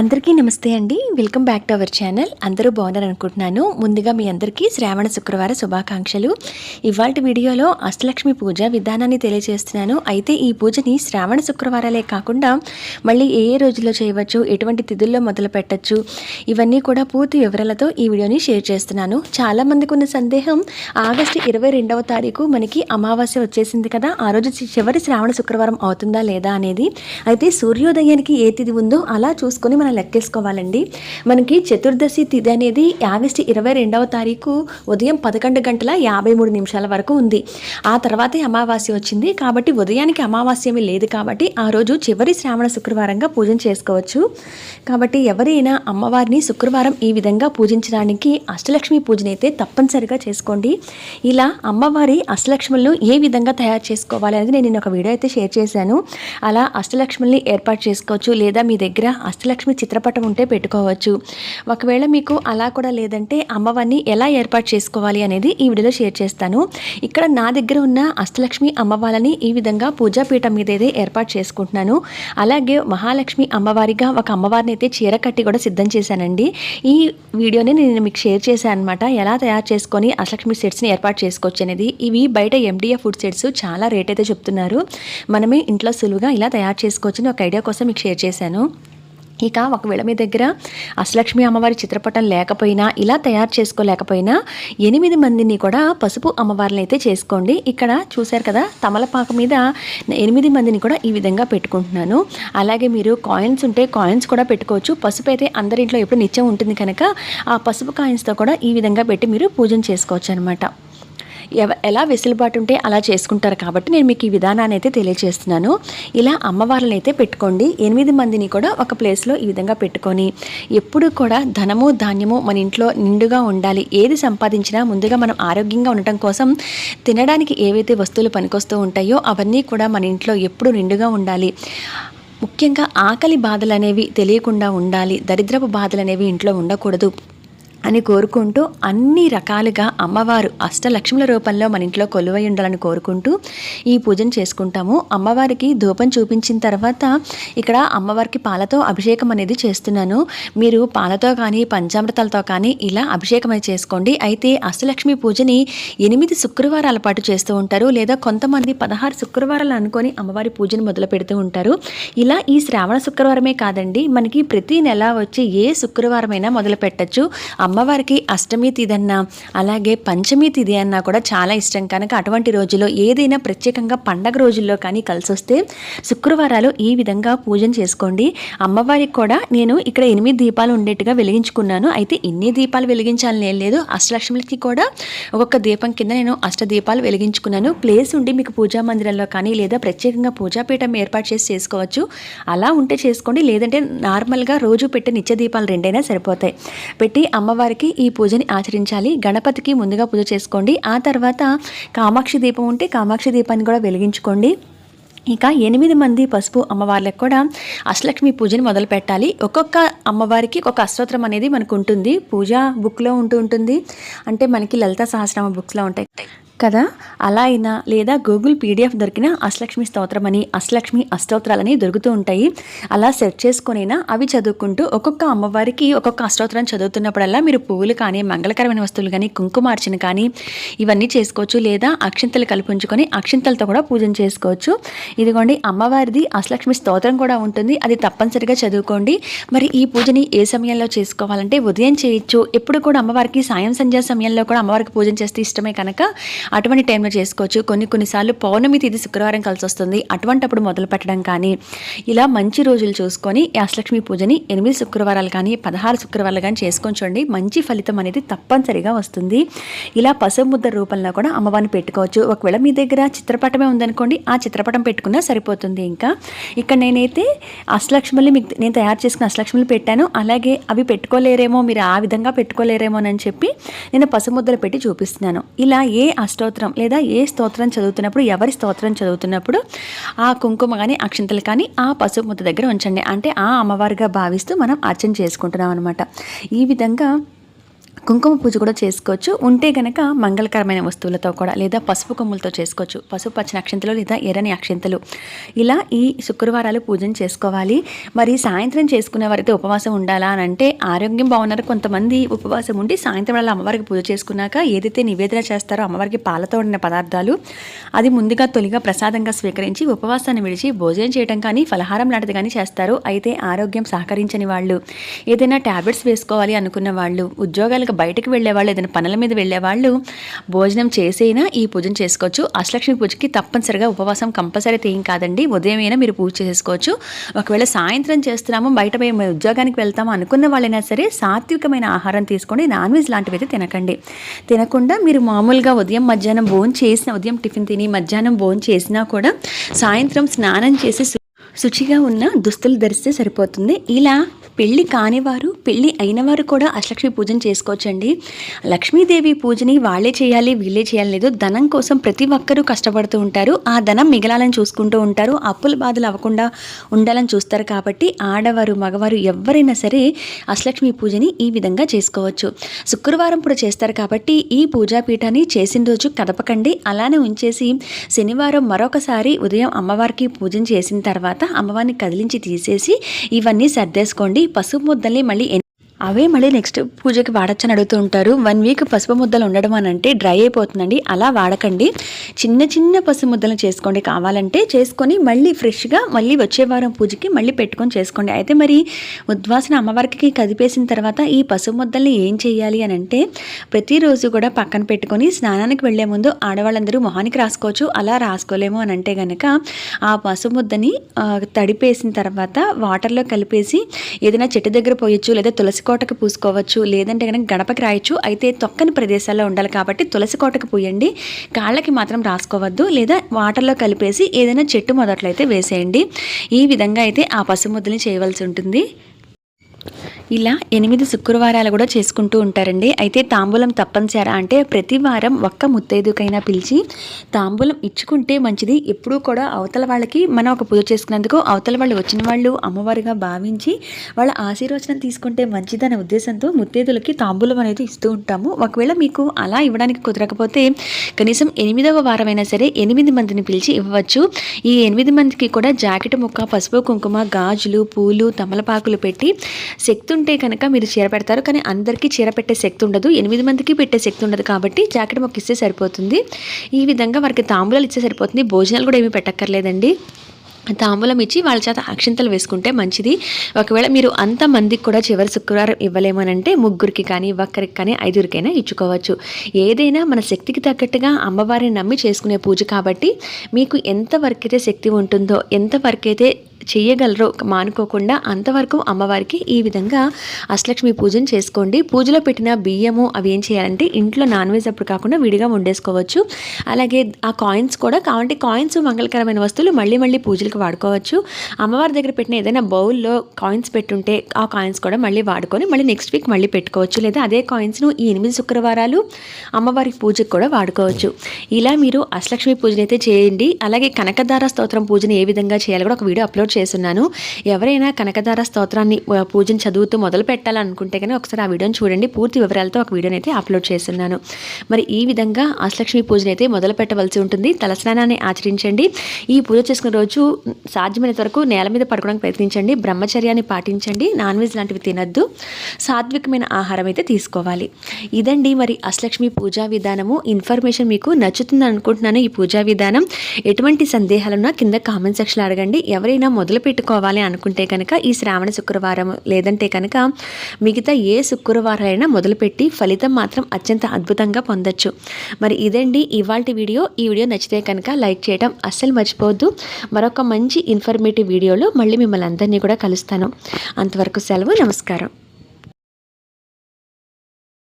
అందరికీ నమస్తే అండి. Welcome back to our channel అందరూ బాగున్నారు అనుకుంటున్నాను ముందుగా మీ అందరికీ శ్రావణ శుక్రవార శుభాకాంక్షలు. ఇవాళ వీడియోలో అష్టలక్ష్మి పూజ విధానాన్ని తెలియజేస్తున్నాను. అయితే ఈ పూజని శ్రావణ శుక్రవారాలే కాకుండా మళ్ళీ ఏ ఏ రోజుల్లో చేయవచ్చు ఎటువంటి తిథుల్లో మొదలు పెట్టచ్చు ఇవన్నీ కూడా పూర్తి వివరాలతో ఈ వీడియోని షేర్ చేస్తున్నాను. చాలా మందికి ఉన్న సందేహం ఆగస్టు ఇరవై రెండవ తారీఖు మనకి అమావాస్య వచ్చేసింది కదా ఆ రోజు చివరి శ్రావణ శుక్రవారం అవుతుందా లేదా అనేది. అయితే సూర్యోదయానికి ఏ తిథి ఉందో అలా చూసుకొని మనం లెక్కేసుకోవాలండి. మనకి చతుర్దశి తిథి అనేది ఆగస్టు ఇరవై రెండవ తారీఖు ఉదయం పదకొండు గంటల యాభై మూడు నిమిషాల వరకు ఉంది. ఆ తర్వాతే అమావాస్య వచ్చింది. కాబట్టి ఉదయానికి అమావాస్యమే లేదు కాబట్టి ఆ రోజు చివరి శ్రావణ శుక్రవారంగా పూజన చేసుకోవచ్చు. కాబట్టి ఎవరైనా అమ్మవారిని శుక్రవారం ఈ విధంగా పూజించడానికి అష్టలక్ష్మి పూజనైతే తప్పనిసరిగా చేసుకోండి. ఇలా అమ్మవారి అష్టలక్ష్ములను ఏ విధంగా తయారు చేసుకోవాలి అనేది నేను ఒక వీడియో అయితే షేర్ చేశాను. అలా అష్టలక్ష్ముల్ని ఏర్పాటు చేసుకోవచ్చు. లేదా మీ దగ్గర అష్టలక్ష్మి చిత్రపటం ఉంటే పెట్టుకోవచ్చు. ఒకవేళ మీకు అలా కూడా లేదంటే అమ్మవారిని ఎలా ఏర్పాటు చేసుకోవాలి అనేది ఈ వీడియోలో షేర్ చేస్తాను. ఇక్కడ నా దగ్గర ఉన్న అష్టలక్ష్మి అమ్మవారిని ఈ విధంగా పూజాపీఠం మీద అయితే ఏర్పాటు చేసుకుంటున్నాను. అలాగే మహాలక్ష్మి అమ్మవారిగా ఒక అమ్మవారిని అయితే చీర కట్టి కూడా సిద్ధం చేశానండి. ఈ వీడియోని నేను మీకు షేర్ చేశాను అనమాట ఎలా తయారు చేసుకొని అష్టలక్ష్మి సెట్స్ని ఏర్పాటు చేసుకోవచ్చు అనేది. ఇవి బయట ఎండిఎఫ్ ఫుడ్ సెట్స్ చాలా రేట్ అయితే చెప్తున్నారు. మనమే ఇంట్లో సులువుగా ఇలా తయారు చేసుకోవచ్చు అని ఒక ఐడియా కోసం మీకు షేర్ చేశాను. ఇక ఒకవేళ మీ దగ్గర అష్టలక్ష్మి అమ్మవారి చిత్రపటం లేకపోయినా ఇలా తయారు చేసుకోలేకపోయినా ఎనిమిది మందిని కూడా పసుపు అమ్మవారిని అయితే చేసుకోండి. ఇక్కడ చూశారు కదా తమలపాకు మీద ఎనిమిది మందిని కూడా ఈ విధంగా పెట్టుకుంటున్నాను. అలాగే మీరు కాయిన్స్ ఉంటే కాయిన్స్ కూడా పెట్టుకోవచ్చు. పసుపు అయితే అందరింట్లో ఎప్పుడు నిత్యం ఉంటుంది కనుక ఆ పసుపు కాయిన్స్తో కూడా ఈ విధంగా పెట్టి మీరు పూజన చేసుకోవచ్చు అనమాట ఎలా వెసులుబాటు ఉంటే అలా చేసుకుంటారు కాబట్టి నేను మీకు ఈ విధానాన్ని అయితే తెలియజేస్తున్నాను ఇలా అమ్మవార్లను అయితే పెట్టుకోండి. ఎనిమిది మందిని కూడా ఒక ప్లేస్లో ఈ విధంగా పెట్టుకొని ఎప్పుడు కూడా ధనము ధాన్యము మన ఇంట్లో నిండుగా ఉండాలి. ఏది సంపాదించినా ముందుగా మనం ఆరోగ్యంగా ఉండటం కోసం తినడానికి ఏవైతే వస్తువులు పనికొస్తూ ఉంటాయో అవన్నీ కూడా మన ఇంట్లో ఎప్పుడు నిండుగా ఉండాలి. ముఖ్యంగా ఆకలి బాధలు అనేవి తెలియకుండా ఉండాలి. దరిద్రపు బాధలు అనేవి ఇంట్లో ఉండకూడదు. అని కోరుకుంటూ అన్ని రకాలుగా అమ్మవారు అష్టలక్ష్ముల రూపంలో మన ఇంట్లో కొలువై ఉండాలని కోరుకుంటూ ఈ పూజను చేసుకుంటాము. అమ్మవారికి ధూపం చూపించిన తర్వాత ఇక్కడ అమ్మవారికి పాలతో అభిషేకం అనేది చేస్తున్నాను. మీరు పాలతో కానీ పంచామృతాలతో కానీ ఇలా అభిషేకం అనేది చేసుకోండి. అయితే అష్టలక్ష్మి పూజని ఎనిమిది శుక్రవారాల పాటు చేస్తూ ఉంటారు. లేదా కొంతమంది పదహారు శుక్రవారాలు అనుకొని అమ్మవారి పూజను మొదలు పెడుతూ ఉంటారు. ఇలా ఈ శ్రావణ శుక్రవారమే కాదండి మనకి ప్రతి నెల వచ్చి ఏ శుక్రవారమైనా మొదలు పెట్టచ్చు. అమ్మవారికి అష్టమి తిథి అన్నా అలాగే పంచమి తిథి అన్నా కూడా చాలా ఇష్టం. కనుక అటువంటి రోజుల్లో ఏదైనా ప్రత్యేకంగా పండగ రోజుల్లో కానీ కలిసి వస్తే శుక్రవారాలు ఈ విధంగా పూజన చేసుకోండి. అమ్మవారికి కూడా నేను ఇక్కడ ఎనిమిది దీపాలు ఉండేట్టుగా వెలిగించుకున్నాను. అయితే ఇన్ని దీపాలు వెలిగించాలని ఏం లేదు. అష్టలక్ష్మికి కూడా ఒక్కొక్క దీపం కింద నేను అష్ట దీపాలు వెలిగించుకున్నాను. ప్లేస్ ఉండి మీకు పూజా మందిరంలో కానీ లేదా ప్రత్యేకంగా పూజాపీఠం ఏర్పాటు చేసి చేసుకోవచ్చు. అలా ఉంటే చేసుకోండి. లేదంటే నార్మల్గా రోజు పెట్టే నిత్య దీపాలు రెండైనా సరిపోతాయి. పెట్టి అమ్మవారి అమ్మవారికి ఈ పూజని ఆచరించాలి. గణపతికి ముందుగా పూజ చేసుకోండి. ఆ తర్వాత కామాక్షి దీపం ఉంటే కామాక్షి దీపాన్ని కూడా వెలిగించుకోండి. ఇక ఎనిమిది మంది పసుపు అమ్మవార్లకు కూడా అష్టలక్ష్మి పూజని మొదలు పెట్టాలి. ఒక్కొక్క అమ్మవారికి ఒక అష్టోత్తరం అనేది మనకు ఉంటుంది. పూజ బుక్లో ఉంటూ ఉంటుంది. అంటే మనకి లలిత సహస్రమ బుక్స్లో ఉంటాయి. కదా? అలా అయినా లేదా గూగుల్ పీడిఎఫ్ దొరికిన అష్టలక్ష్మి స్తోత్రం అని అష్టలక్ష్మి అష్టోత్రాలని దొరుకుతూ ఉంటాయి. అలా సెర్చ్ చేసుకునైనా అవి చదువుకుంటూ ఒక్కొక్క అమ్మవారికి ఒక్కొక్క అష్టోత్తరం చదువుతున్నప్పుడల్లా మీరు పువ్వులు కానీ మంగళకరమైన వస్తువులు కానీ కుంకుమార్చన కానీ ఇవన్నీ చేసుకోవచ్చు లేదా అక్షింతలు కల్పించుకొని అక్షింతలతో కూడా పూజన చేసుకోవచ్చు. ఇదిగోండి అమ్మవారిది అష్టలక్ష్మి స్తోత్రం కూడా ఉంటుంది. అది తప్పనిసరిగా చదువుకోండి. మరి ఈ పూజని ఏ సమయంలో చేసుకోవాలంటే ఉదయం చేయొచ్చు. ఎప్పుడు కూడా అమ్మవారికి సాయం సంధ్యా సమయంలో కూడా అమ్మవారికి పూజ చేస్తే ఇష్టమే కనుక అటువంటి టైంలో చేసుకోవచ్చు. కొన్ని కొన్నిసార్లు పౌర్ణమి తిథి శుక్రవారం కలిసి వస్తుంది. అటువంటప్పుడు మొదలు పెట్టడం కానీ ఇలా మంచి రోజులు చూసుకొని యాసలక్ష్మి పూజని ఎనిమిది శుక్రవారాలు కానీ పదహారు శుక్రవారాలు కానీ చేసుకొని చూడండి. మంచి ఫలితం అనేది తప్పనిసరిగా వస్తుంది. ఇలా పసుపు ముద్ద రూపంలో కూడా అమ్మవారిని పెట్టుకోవచ్చు. ఒకవేళ మీ దగ్గర చిత్రపటమే ఉందనుకోండి ఆ చిత్రపటం పెట్టుకున్నా సరిపోతుంది ఇంకా. ఇక్కడ నేనైతే అష్టలక్ష్మిని మీకు నేను తయారు చేసుకున్న అష్టలక్ష్మిని పెట్టాను. అలాగే అవి పెట్టుకోలేరేమో మీరు ఆ విధంగా పెట్టుకోలేరేమో అని చెప్పి నేను పసుముద్దలు పెట్టి చూపిస్తున్నాను. ఇలా ఏ అష్టోత్తరం లేదా ఏ స్తోత్రం చదువుతున్నప్పుడు ఎవరి స్తోత్రం చదువుతున్నప్పుడు ఆ కుంకుమ కానీ అక్షింతలు కానీ ఆ పసుపు ముద్ద దగ్గర ఉంచండి. అంటే ఆ అమ్మవారిగా భావిస్తూ మనం అర్చన చేసుకుంటున్నాం అనమాట ఈ విధంగా కుంకుమ పూజ కూడా చేసుకోవచ్చు. ఉంటే గనక మంగళకరమైన వస్తువులతో కూడా లేదా పసుపు కొమ్ములతో చేసుకోవచ్చు. పసుపు పచ్చని అక్షంతలు లేదా ఎర్రని అక్షంతలు. ఇలా ఈ శుక్రవారాలు పూజను చేసుకోవాలి. మరి సాయంత్రం చేసుకునే వారైతే ఉపవాసం ఉండాలా అని అంటే ఆరోగ్యం బాగున్నారు కొంతమంది ఉపవాసం ఉండి సాయంత్రం వేళ అమ్మవారికి పూజ చేసుకున్నాక ఏదైతే నివేదన చేస్తారో అమ్మవారికి పాలతో ఉండిన పదార్థాలు అది ముందుగా తొలిగా ప్రసాదంగా స్వీకరించి ఉపవాసాన్ని విడిచి భోజనం చేయడం కానీ ఫలహారం లాంటిది కానీ చేస్తారు. అయితే ఆరోగ్యం సహకరించని వాళ్ళు ఏదైనా ట్యాబ్లెట్స్ వేసుకోవాలి అనుకున్న వాళ్ళు ఉద్యోగాలకు బయటకు వెళ్ళేవాళ్ళు ఏదైనా పనుల మీద వెళ్ళేవాళ్ళు భోజనం చేసైనా ఈ పూజను చేసుకోవచ్చు. అష్టలక్ష్మి పూజకి తప్పనిసరిగా ఉపవాసం కంపల్సరీ ఏం కాదండి. ఉదయం అయినా మీరు పూజ చేసుకోవచ్చు ఒకవేళ సాయంత్రం చేస్తున్నాము బయట మేము ఉద్యోగానికి వెళ్తాము అనుకున్న వాళ్ళైనా సరే సాత్వికమైన ఆహారం తీసుకోండి. నాన్ వెజ్ లాంటివి అయితే తినకండి. తినకుండా మీరు మామూలుగా ఉదయం మధ్యాహ్నం భోజనం చేసిన ఉదయం టిఫిన్ తిని మధ్యాహ్నం భోజనం చేసినా కూడా సాయంత్రం స్నానం చేసి శుచిగా ఉన్న దుస్తులు ధరిస్తే సరిపోతుంది. ఇలా పెళ్ళి కానివారు పెళ్ళి అయినవారు కూడా అష్టలక్ష్మి పూజను చేసుకోవచ్చండి. లక్ష్మీదేవి పూజని వాళ్ళే చేయాలి వీళ్ళే చేయాలి లేదు ధనం కోసం ప్రతి ఒక్కరూ కష్టపడుతూ ఉంటారు. ఆ ధనం మిగలాలని చూసుకుంటూ ఉంటారు. అప్పుల బాధలు అవ్వకుండా ఉండాలని చూస్తారు కాబట్టి ఆడవారు మగవారు ఎవరైనా సరే అష్టలక్ష్మి పూజని ఈ విధంగా చేసుకోవచ్చు. శుక్రవారం కూడా చేస్తారు కాబట్టి ఈ పూజా పీఠాన్ని చేసిన రోజు కదపకండి. అలానే ఉంచేసి శనివారం మరొకసారి ఉదయం అమ్మవారికి పూజ చేసిన తర్వాత అమ్మవారిని కదిలించి తీసేసి ఇవన్నీ సర్దేసుకోండి. మళ్ళీ పసుపు ముద్దల్ని మళ్ళీ అవే మళ్ళీ నెక్స్ట్ పూజకి వాడచ్చని అడుగుతూ ఉంటారు. వన్ వీక్ పసుపు ముద్దలు ఉండడం అని అంటే డ్రై అయిపోతుందండి. అలా వాడకండి. చిన్న చిన్న పసుపు ముద్దలు చేసుకోండి కావాలంటే చేసుకొని మళ్ళీ ఫ్రెష్గా మళ్ళీ వచ్చే వారం పూజకి మళ్ళీ పెట్టుకొని చేసుకోండి. అయితే మరి ఉద్వాసన అమ్మవారికి కదిపేసిన తర్వాత ఈ పసుపు ముద్దల్ని ఏం చేయాలి అని అంటే ప్రతిరోజు కూడా పక్కన పెట్టుకొని స్నానానికి వెళ్ళే ముందు ఆడవాళ్ళందరూ మొహానికి రాసుకోవచ్చు. అలా రాసుకోలేము అని అంటే కనుక ఆ పసుపు ముద్దని తడిపేసిన తర్వాత వాటర్లో కలిపేసి ఏదైనా చెట్టు దగ్గర పోయొచ్చు లేదా తులసి కోటకు పూసుకోవచ్చు. లేదంటే కనుక గడపకి రాయొచ్చు. అయితే తొక్కని ప్రదేశాల్లో ఉండాలి కాబట్టి తులసి కోటకు పూయండి. కాళ్ళకి మాత్రం రాసుకోవద్దు. లేదా వాటర్లో కలిపేసి ఏదైనా చెట్టు మొదట్లో అయితే వేసేయండి. ఈ విధంగా అయితే ఆ పసుముద్దని చేయవలసి ఉంటుంది. ఇలా ఎనిమిది శుక్రవారాలు కూడా చేసుకుంటూ ఉంటారండి. అయితే తాంబూలం తప్పనిసరా అంటే ప్రతి వారం ఒక్క ముత్తైదుకైనా పిలిచి తాంబూలం ఇచ్చుకుంటే మంచిది. ఎప్పుడూ కూడా అవతల వాళ్ళకి మనం ఒక పూజ చేసుకున్నందుకు అవతల వాళ్ళు వచ్చిన వాళ్ళు అమ్మవారిగా భావించి వాళ్ళ ఆశీర్వచనం తీసుకుంటే మంచిదనే ఉద్దేశంతో ముత్తైదులకి తాంబూలం అనేది ఇస్తూ ఉంటాము. ఒకవేళ మీకు అలా ఇవ్వడానికి కుదరకపోతే కనీసం ఎనిమిదవ వారమైనా సరే ఎనిమిది మందిని పిలిచి ఇవ్వవచ్చు ఈ ఎనిమిది మందికి కూడా జాకెట్ ముక్క పసుపు కుంకుమ గాజులు పూలు తమలపాకులు పెట్టి శక్తి ఉంటే కనుక మీరు చీర పెడతారు. కానీ అందరికీ చీర పెట్టే శక్తి ఉండదు. ఎనిమిది మందికి పెట్టే శక్తి ఉండదు కాబట్టి జాకెట్ మొక్క ఇస్తే సరిపోతుంది. ఈ విధంగా వారికి తాంబూలాలు ఇస్తే సరిపోతుంది. భోజనాలు కూడా ఏమీ పెట్టక్కర్లేదండి. తాంబూలం ఇచ్చి వాళ్ళ చేత అక్షింతలు వేసుకుంటే మంచిది. ఒకవేళ మీరు అంత మందికి కూడా చివరి శుక్రవారం ఇవ్వలేమనంటే ముగ్గురికి కానీ ఒక్కరికి కానీ ఐదుగురికైనా ఇచ్చుకోవచ్చు. ఏదైనా మన శక్తికి తగ్గట్టుగా అమ్మవారిని నమ్మి చేసుకునే పూజ కాబట్టి మీకు ఎంతవరకు అయితే శక్తి ఉంటుందో ఎంతవరకు అయితే చేయగలరో మానుకోకుండా అంతవరకు అమ్మవారికి ఈ విధంగా అష్టలక్ష్మి పూజను చేసుకోండి. పూజలో పెట్టిన బియ్యము అవి ఏం చేయాలంటే ఇంట్లో నాన్ వెజ్ అప్పుడు కాకుండా విడిగా వండేసుకోవచ్చు. అలాగే ఆ కాయిన్స్ కూడా కావాలంటే కాయిన్స్ మంగళకరమైన వస్తువులు మళ్ళీ మళ్ళీ పూజలు పూజలకు వాడుకోవచ్చు. అమ్మవారి దగ్గర పెట్టిన ఏదైనా బౌల్లో కాయిన్స్ పెట్టుంటే ఆ కాయిన్స్ కూడా మళ్ళీ వాడుకొని మళ్ళీ నెక్స్ట్ వీక్ మళ్ళీ పెట్టుకోవచ్చు. లేదా అదే కాయిన్స్ను ఈ ఎనిమిది శుక్రవారాలు అమ్మవారి పూజకు కూడా వాడుకోవచ్చు. ఇలా మీరు అష్టలక్ష్మి పూజను అయితే చేయండి. అలాగే కనకదార స్తోత్రం పూజను ఏ విధంగా చేయాలో కూడా ఒక వీడియో అప్లోడ్ చేస్తున్నాను. ఎవరైనా కనకదార స్తోత్రాన్ని పూజను చదువుతూ మొదలు పెట్టాలనుకుంటే కానీ ఒకసారి ఆ వీడియోని చూడండి. పూర్తి వివరాలతో ఒక వీడియోని అయితే అప్లోడ్ చేస్తున్నాను. మరి ఈ విధంగా అష్టలక్ష్మి పూజను అయితే మొదలు పెట్టవలసి ఉంటుంది. తలస్నానాన్ని ఆచరించండి. ఈ పూజ చేసుకున్న రోజు సాధ్యమైనంత వరకు నేల మీద పడుకోవడానికి ప్రయత్నించండి బ్రహ్మచర్యాన్ని పాటించండి నాన్ వెజ్ లాంటివి తినద్దు సాత్వికమైన ఆహారం అయితే తీసుకోవాలి. ఇదండి మరి అష్టలక్ష్మి పూజా విధానము. ఇన్ఫర్మేషన్ మీకు నచ్చుతుంది అనుకుంటున్నాను ఈ పూజా విధానం. ఎటువంటి సందేహాలున్నా కింద కామెంట్ సెక్షన్లో అడగండి. ఎవరైనా మొదలు పెట్టుకోవాలి అనుకుంటే కనుక ఈ శ్రావణ శుక్రవారం లేదంటే కనుక మిగతా ఏ శుక్రవారాలైనా మొదలుపెట్టి ఫలితం మాత్రం అత్యంత అద్భుతంగా పొందొచ్చు. మరి ఇదండి ఇవాళ వీడియో. ఈ వీడియో నచ్చితే కనుక లైక్ చేయడం అస్సలు మర్చిపోవద్దు. మరొక మంచి ఇన్ఫర్మేటివ్ వీడియోలో మళ్ళీ మిమ్మల్ని అందరినీ కూడా కలుస్తాను. అంతవరకు సెలవు నమస్కారం.